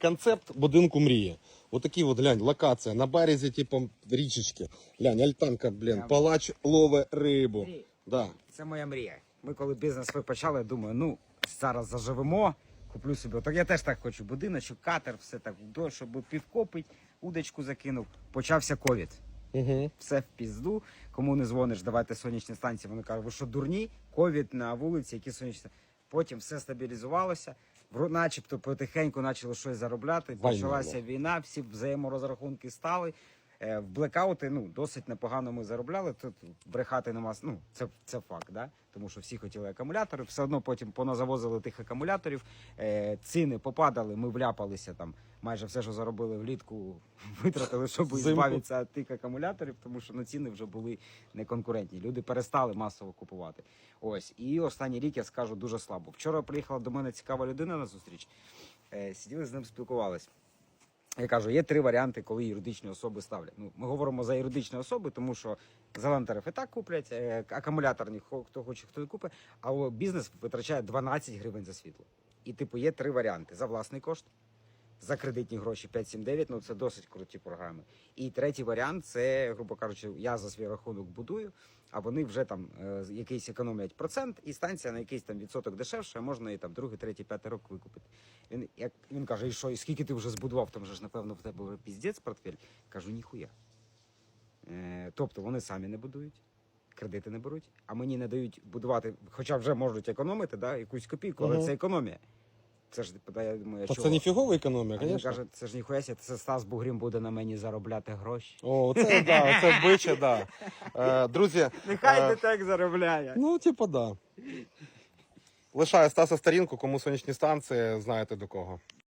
концепт будинку мрії. Отакий от, глянь, локація на березі, типу, річечки. Глянь, альтанка, блін, палач лове рибу. Мрій. Да. Це моя мрія. Ми коли бізнес почали, я думаю, ну зараз заживемо, куплю собі. Так я теж так хочу. Будиночок, катер, все так щоб підкопить, удочку закинув. Почався ковід. Угу. Все в пізду. Кому не дзвониш, давайте сонячні станції. Вони кажуть, ви що дурні? Ковід на вулиці, які сонячні станції. Потім все стабілізувалося. Начебто потихеньку почали щось заробляти. Почалася війна, всі взаєморозрахунки стали. Е, В блекаути ну, досить непогано ми заробляли. Тут брехати нема. Ну, це, це факт, да? тому що всі хотіли акумулятори. Все одно потім поназавозили тих акумуляторів. Е, ціни попадали, ми вляпалися там. Майже все, що заробили влітку, витратили, щоб збавитися від тих акумуляторів, тому що ну, ціни вже були неконкурентні. Люди перестали масово купувати. Ось. І останній рік я скажу дуже слабо. Вчора приїхала до мене цікава людина на зустріч. Е, сиділи з ним, спілкувалися. Я кажу, є три варіанти, коли юридичні особи ставлять. Ну, ми говоримо за юридичні особи, тому що зелений тариф так куплять, е, акумуляторні, хто хоче, хто не купить, а бізнес витрачає 12 гривень за світло. І, типу, є три варіанти: за власний кошт, за кредитні гроші 5-7-9, ну це досить круті програми. І третій варіант це, грубо кажучи, я за свій рахунок будую, а вони вже там е, якийсь економлять процент, і станція на якийсь там відсоток дешевше, а можна і там другий, третій, п'ятий рок викупити. Він як він каже, і що, і скільки ти вже збудував? Там же ж напевно в тебе вже піздець портфель. Кажу, ніхуя. Е, тобто вони самі не будують. Кредити не беруть, а мені не дають будувати, хоча вже можуть економити да, якусь копійку, але Мгм. це економія. Це ж типу, я думаю, Та це ніфігова економія, а він звісно. каже, це ж ніхуя сі, це Стас Бугрім буде на мені заробляти гроші. О, це да, це биче, да. Е, друзі, Нехай е, не так заробляє. ну, типу, да. Лишаю Стаса сторінку, кому сонячні станції, знаєте до кого.